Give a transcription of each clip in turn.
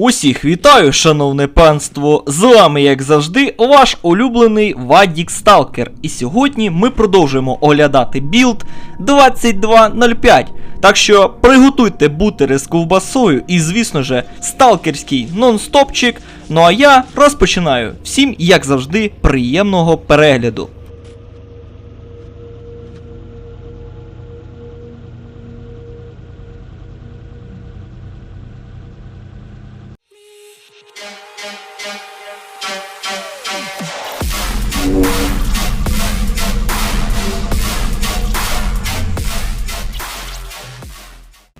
Усіх вітаю, шановне панство! З вами, як завжди, ваш улюблений Вадік Сталкер. І сьогодні ми продовжуємо оглядати білд 2205. Так що приготуйте бутери з ковбасою і, звісно же, сталкерський нон-стопчик. Ну а я розпочинаю. Всім, як завжди, приємного перегляду. Thank you.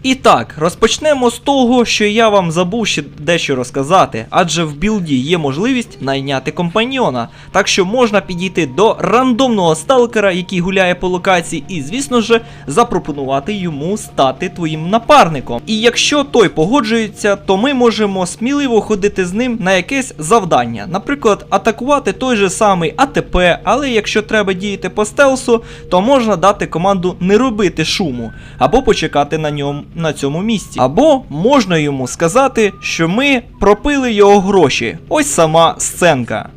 І так, розпочнемо з того, що я вам забув ще дещо розказати, адже в білді є можливість найняти компаньйона, так що можна підійти до рандомного сталкера, який гуляє по локації, і, звісно ж, запропонувати йому стати твоїм напарником. І якщо той погоджується, то ми можемо сміливо ходити з ним на якесь завдання, наприклад, атакувати той же самий АТП, але якщо треба діяти по стелсу, то можна дати команду не робити шуму, або почекати на ньому на цьому місці. Або можна йому сказати, що ми пропили його гроші. Ось сама сценка.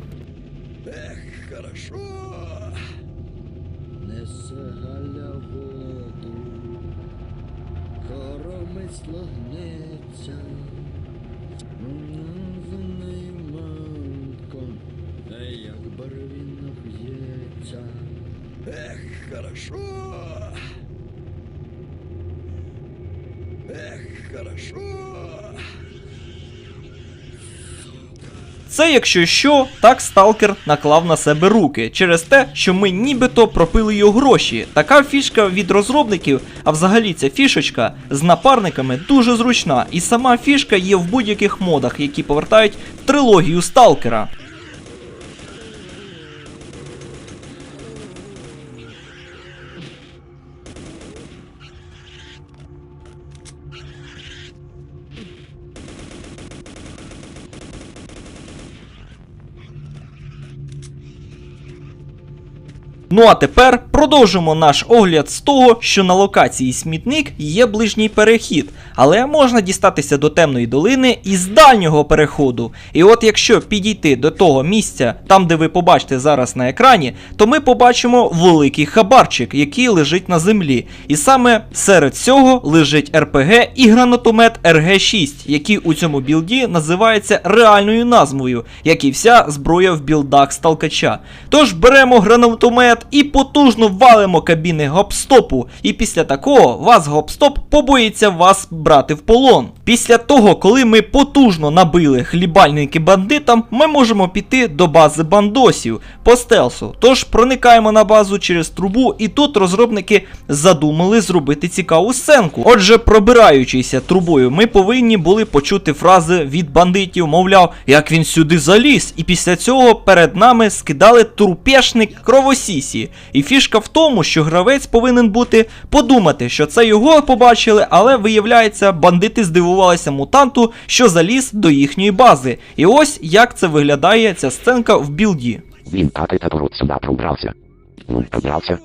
Хорошо. Несе хорошо. Це, якщо що, так сталкер наклав на себе руки через те, що ми нібито пропили його гроші. Така фішка від розробників, а взагалі ця фішечка з напарниками дуже зручна, і сама фішка є в будь-яких модах, які повертають трилогію сталкера. Ну а тепер продовжимо наш огляд з того, що на локації смітник є ближній перехід, але можна дістатися до темної долини із дальнього переходу. І от якщо підійти до того місця, там де ви побачите зараз на екрані, то ми побачимо великий хабарчик, який лежить на землі. І саме серед цього лежить РПГ і гранатомет РГ-6, який у цьому білді називається реальною назвою, як і вся зброя в білдах сталкача. Тож беремо гранатомет і потужно валимо кабіни гопстопу. І після такого вас гопстоп побоїться вас брати в полон. Після того, коли ми потужно набили хлібальники бандитам, ми можемо піти до бази бандосів по стелсу. Тож проникаємо на базу через трубу, і тут розробники задумали зробити цікаву сценку. Отже, пробираючися трубою, ми повинні були почути фрази від бандитів, мовляв, як він сюди заліз. І після цього перед нами скидали трупешник кровосісі. І фішка в тому, що гравець повинен бути подумати, що це його побачили, але виявляється, бандити здивувалися мутанту, що заліз до їхньої бази. І ось як це виглядає ця сценка в білді. Він так это пород сюда пробрался. Ну, пробрался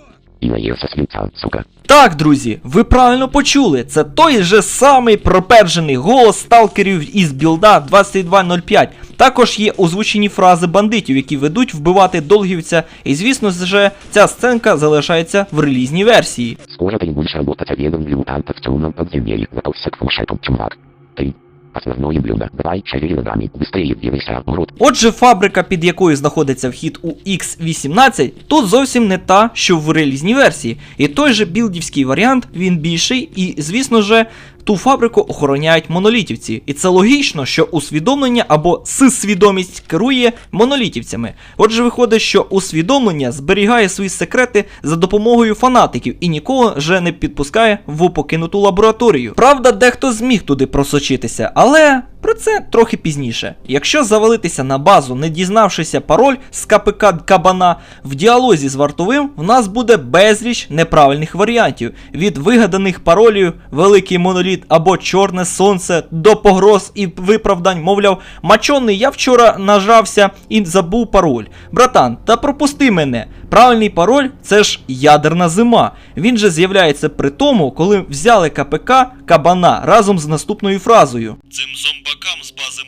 и наелся свинца, сука. Так, друзі, ви правильно почули. Це той же самий пропержений голос сталкерів із білда 2205. Також є озвучені фрази бандитів, які ведуть вбивати долгівця. І звісно ж, ця сценка залишається в релізній версії. Скоро ты будешь работать обедом для мутантов в темном подземелье. Готовься к фуршету, чувак. Ты. Основное блюдо. Давай шевели ногами. Быстрее двигайся, урод. Отже, фабрика, під якою знаходиться вхід у X18, тут зовсім не та, що в релізній версії. І той же білдівський варіант, він більший, і, звісно же, ту фабрику охороняють монолітівці. І це логічно, що усвідомлення або сисвідомість керує монолітівцями. Отже, виходить, що усвідомлення зберігає свої секрети за допомогою фанатиків і нікого вже не підпускає в покинуту лабораторію. Правда, дехто зміг туди просочитися, але. Про це трохи пізніше. Якщо завалитися на базу, не дізнавшися пароль з КПК Кабана, в діалозі з вартовим в нас буде безліч неправильних варіантів від вигаданих паролів Великий моноліт або Чорне Сонце до погроз і виправдань, мовляв, мачоний, я вчора нажався і забув пароль. Братан, та пропусти мене. Правильний пароль це ж ядерна зима. Він же з'являється при тому, коли взяли КПК Кабана разом з наступною фразою. Цим зомбакам чувакам з бази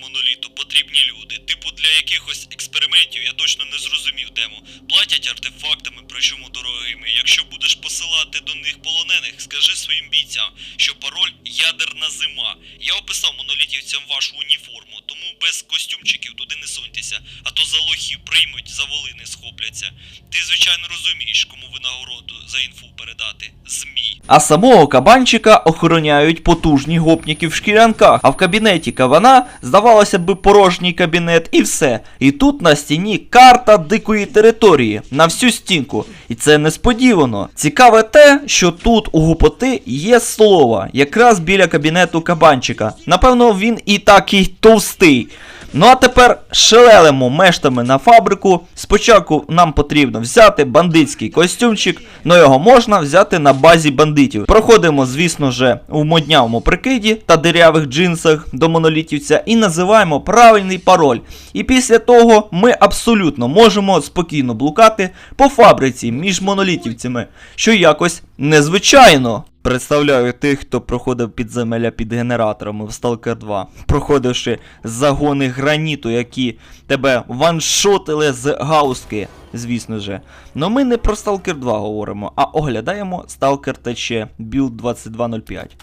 потрібні люди. Типу для якихось експериментів я точно не зрозумів тему. Платять артефактами, причому дорогими. Якщо будеш посилати до них полонених, скажи своїм бійцям, що пароль ядерна зима. Я описав монолітівцям вашу уніформу, тому без костюмчиків туди не суньтеся, а то за лохів приймуть, за волини схопляться. Ти звичайно розумієш, кому винагороду за інфу передати. Змій. А самого кабанчика охороняють потужні гопніки в шкірянках. А в кабінеті кавана, здавалося б, порожній кабінет і все. І тут на стіні карта дикої території на всю стінку. І це несподівано. Цікаве те, що тут у гупоти є слово, якраз біля кабінету кабанчика. Напевно, він і такий товстий. Ну а тепер шелелимо мештами на фабрику. Спочатку нам потрібно взяти бандитський костюмчик, но його можна взяти на базі бандитів. Проходимо, звісно же, у моднявому прикиді та дирявих джинсах до монолітівця і називаємо правильний пароль. І після того ми абсолютно можемо спокійно блукати по фабриці між монолітівцями, що якось незвичайно. Представляю тих, хто проходив підземелля під генераторами в Stalker 2, проходивши загони граніту, які тебе ваншотили з гаузки, звісно же. Но ми не про Stalker 2 говоримо, а оглядаємо Stalker ТЧ Build 2205.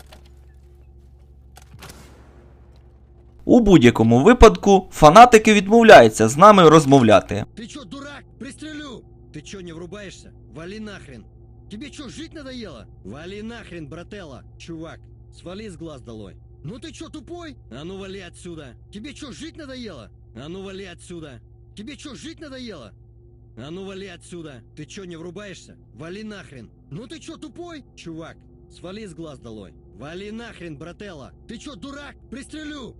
У будь-якому випадку фанатики відмовляються з нами розмовляти. Ты чё, дурак? Пристрелю! Ты чё, не врубаешься? Вали нахрен! Тебе чё, жить надоело? Вали нахрен, брателла! Чувак, свали с глаз долой! Ну ты чё, тупой? А ну вали отсюда! Тебе чё, жить надоело? А ну вали отсюда! Тебе чё, жить надоело? А ну вали отсюда! Ты чё, не врубаешься? Вали нахрен! Ну ты чё, тупой? Чувак, свали с глаз долой! Вали нахрен, брателла! Ты чё, дурак? Пристрелю!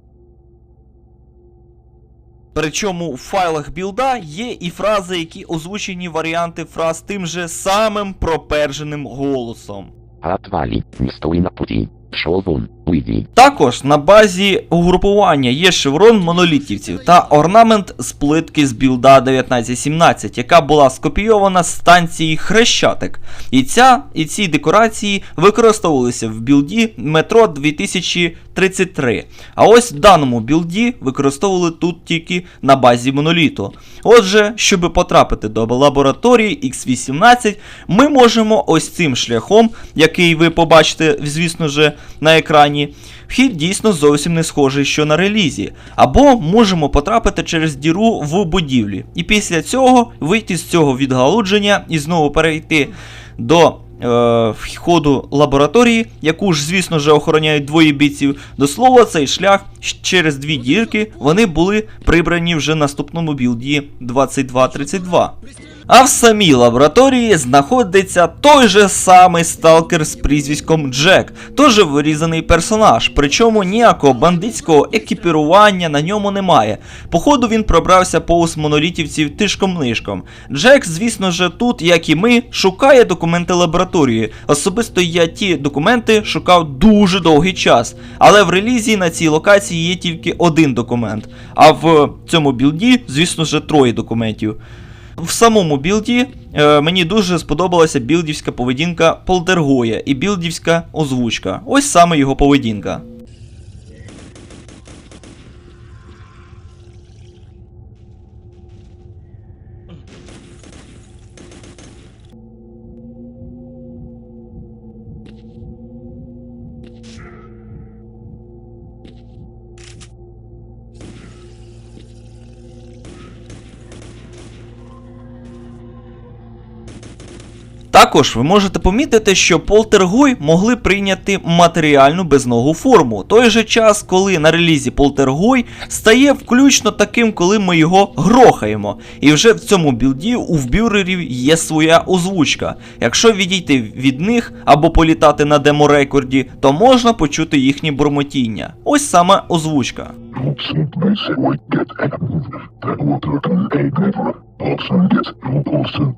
Причому в файлах білда є і фрази, які озвучені варіанти фраз тим же самим проперженим голосом. Атвалі, не стой на путі, Шел вон. Також на базі угрупування є шеврон монолітівців та орнамент з плитки з білда 1917, яка була скопійована з станції Хрещатик. І ця і ці декорації використовувалися в білді метро 2033. А ось в даному білді використовували тут тільки на базі моноліту. Отже, щоб потрапити до лабораторії X18, ми можемо ось цим шляхом, який ви побачите, звісно же, на екрані. Вхід дійсно зовсім не схожий, що на релізі. Або можемо потрапити через діру в будівлі. І після цього вийти з цього відгалудження і знову перейти до е, входу лабораторії, яку ж, звісно ж, охороняють двоє бійців. До слова, цей шлях через дві дірки вони були прибрані вже наступному білді 2232. А в самій лабораторії знаходиться той же самий сталкер з прізвиськом Джек, теж вирізаний персонаж, причому ніякого бандитського екіпірування на ньому немає. Походу він пробрався повз монолітівців тишком-нишком. Джек, звісно ж, тут, як і ми, шукає документи лабораторії. Особисто я ті документи шукав дуже довгий час, але в релізі на цій локації є тільки один документ. А в цьому білді, звісно ж, троє документів. В самому білді е, мені дуже сподобалася білдівська поведінка Полтергоя і білдівська озвучка. Ось саме його поведінка. Також ви можете помітити, що Полтергой могли прийняти матеріальну безногу форму. Той же час, коли на релізі Полтергой стає включно таким, коли ми його грохаємо. І вже в цьому білді у вбюрерів є своя озвучка. Якщо відійти від них або політати на деморекорді, то можна почути їхні бурмотіння. Ось саме озвучка. Olsen Base get water can a never. Olsen get also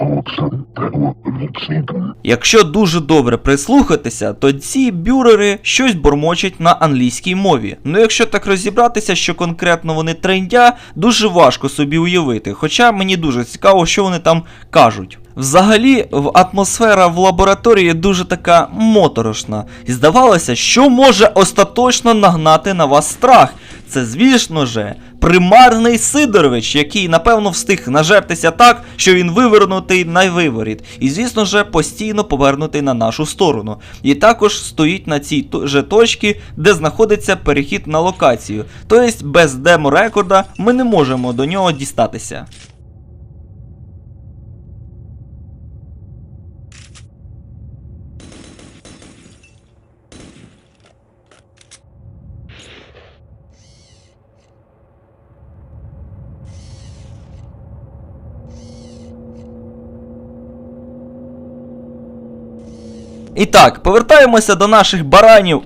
Olsen that would sneak. Якщо дуже добре прислухатися, то ці бюрери щось бормочуть на англійській мові. Ну якщо так розібратися, що конкретно вони трендя, дуже важко собі уявити. Хоча мені дуже цікаво, що вони там кажуть. Взагалі, атмосфера в лабораторії дуже така моторошна. І здавалося, що може остаточно нагнати на вас страх. Це, звісно же, примарний Сидорович, який, напевно, встиг нажертися так, що він вивернутий на виворіт. І, звісно же, постійно повернутий на нашу сторону. І також стоїть на цій же точці, де знаходиться перехід на локацію. Тобто без демо-рекорда ми не можемо до нього дістатися. І так, повертаємося до наших баранів.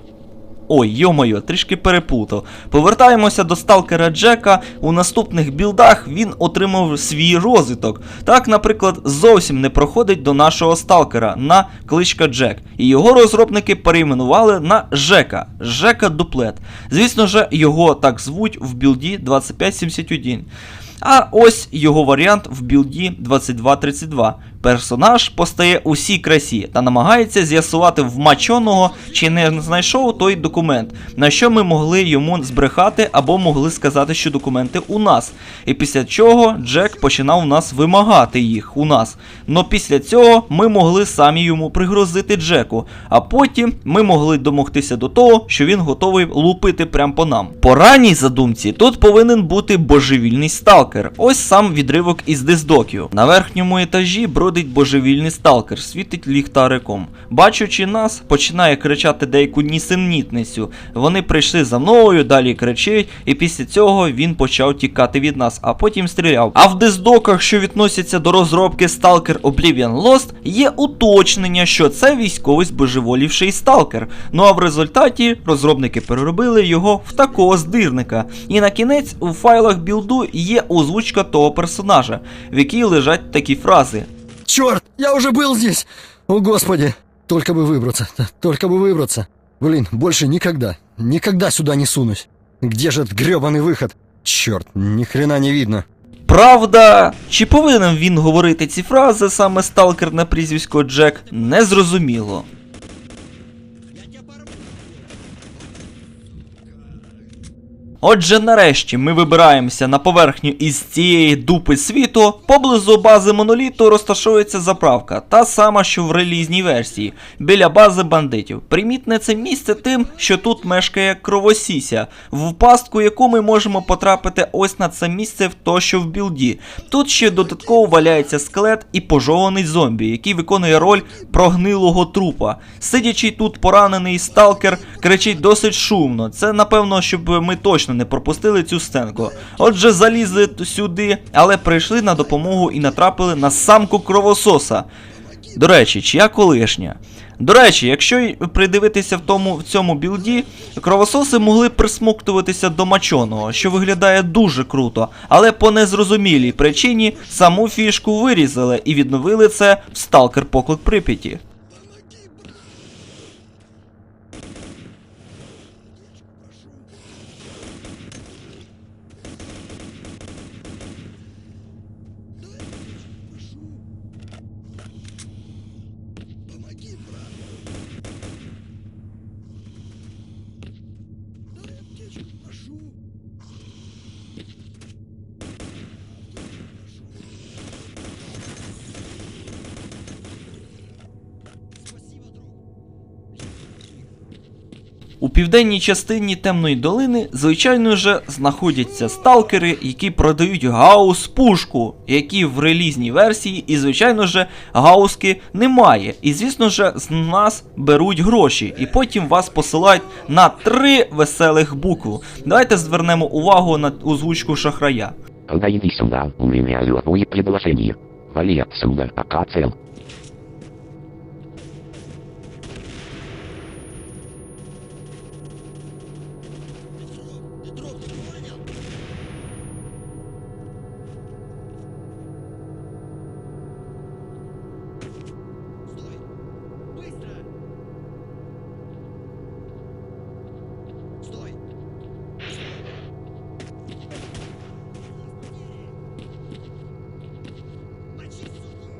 Ой, йомойо, трішки переплутав. Повертаємося до сталкера Джека. У наступних білдах він отримав свій розвиток. Так, наприклад, зовсім не проходить до нашого сталкера на кличка Джек. І його розробники перейменували на Жека. Жека Дуплет. Звісно ж, його так звуть в білді 2571. А ось його варіант в білді 2232. Персонаж постає у всій красі та намагається з'ясувати в мачоного, чи не знайшов той документ, на що ми могли йому збрехати або могли сказати, що документи у нас. І після чого Джек починав нас вимагати їх у нас. Но після цього ми могли самі йому пригрозити Джеку, а потім ми могли домогтися до того, що він готовий лупити прямо по нам. По ранній задумці тут повинен бути божевільний сталкер. Ось сам відривок із диздоків. На верхньому етажі бродить божевільний сталкер, світить ліхтариком. Бачучи нас, починає кричати деяку нісенітницю. Вони прийшли за мною, далі кричить, і після цього він почав тікати від нас, а потім стріляв. А в диздоках, що відносяться до розробки Stalker Oblivion Lost, є уточнення, що це військовий збожеволівший сталкер. Ну а в результаті розробники переробили його в такого здирника. І на кінець у файлах білду є озвучка того персонажа, в якій лежать такі фрази. Черт, я уже был здесь! О, Господи! Только бы выбраться, т- только бы выбраться. Блин, больше никогда, никогда сюда не сунусь. Где же этот гребаный выход? Черт, ни хрена не видно. Правда, чи повинен він говорити ці фрази саме сталкер на прізвисько Джек, незрозуміло. Отже, нарешті ми вибираємося на поверхню із цієї дупи світу. Поблизу бази моноліту розташовується заправка, та сама, що в релізній версії, біля бази бандитів. Примітне це місце тим, що тут мешкає кровосіся, в пастку яку ми можемо потрапити ось на це місце в то, що в білді. Тут ще додатково валяється скелет і пожований зомбі, який виконує роль прогнилого трупа. Сидячи тут поранений сталкер кричить досить шумно. Це напевно, щоб ми точно не пропустили цю сценку. Отже, залізли сюди, але прийшли на допомогу і натрапили на самку кровососа. До речі, чия колишня? До речі, якщо придивитися в тому в цьому білді, кровососи могли присмоктуватися до мачоного, що виглядає дуже круто, але по незрозумілій причині саму фішку вирізали і відновили це в Сталкер Поклик Прип'яті. tout У південній частині темної долини, звичайно ж, знаходяться сталкери, які продають гаус пушку, які в релізній версії, і звичайно ж, гауски немає. І звісно ж, з нас беруть гроші, і потім вас посилають на три веселих букви. Давайте звернемо увагу на озвучку шахрая. Тогда иди сюда, у меня любое предложение. Вали отсюда, пока цел. Стой! Мочи, сука!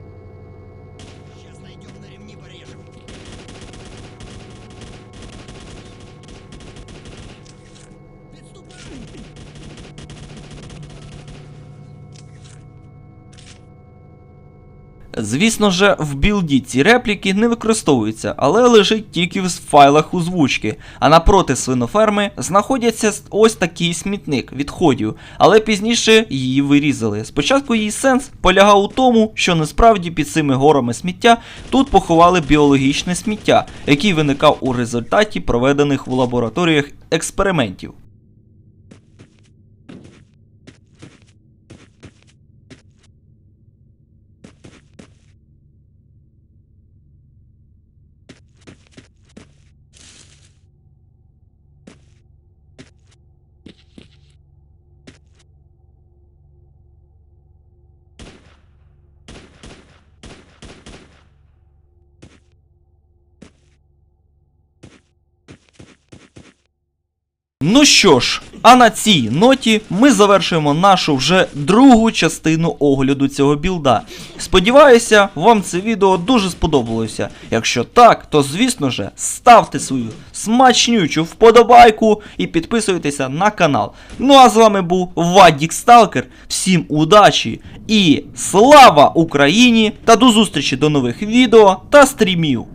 Звісно же, в білді ці репліки не використовуються, але лежить тільки в файлах озвучки. А напроти свиноферми знаходяться ось такий смітник відходів, але пізніше її вирізали. Спочатку її сенс полягав у тому, що насправді під цими горами сміття тут поховали біологічне сміття, який виникав у результаті проведених в лабораторіях експериментів. Ну що ж, а на цій ноті ми завершуємо нашу вже другу частину огляду цього білда. Сподіваюся, вам це відео дуже сподобалося. Якщо так, то звісно же ставте свою смачнючу вподобайку і підписуйтеся на канал. Ну а з вами був Вадік Сталкер. Всім удачі і слава Україні! Та до зустрічі до нових відео та стрімів!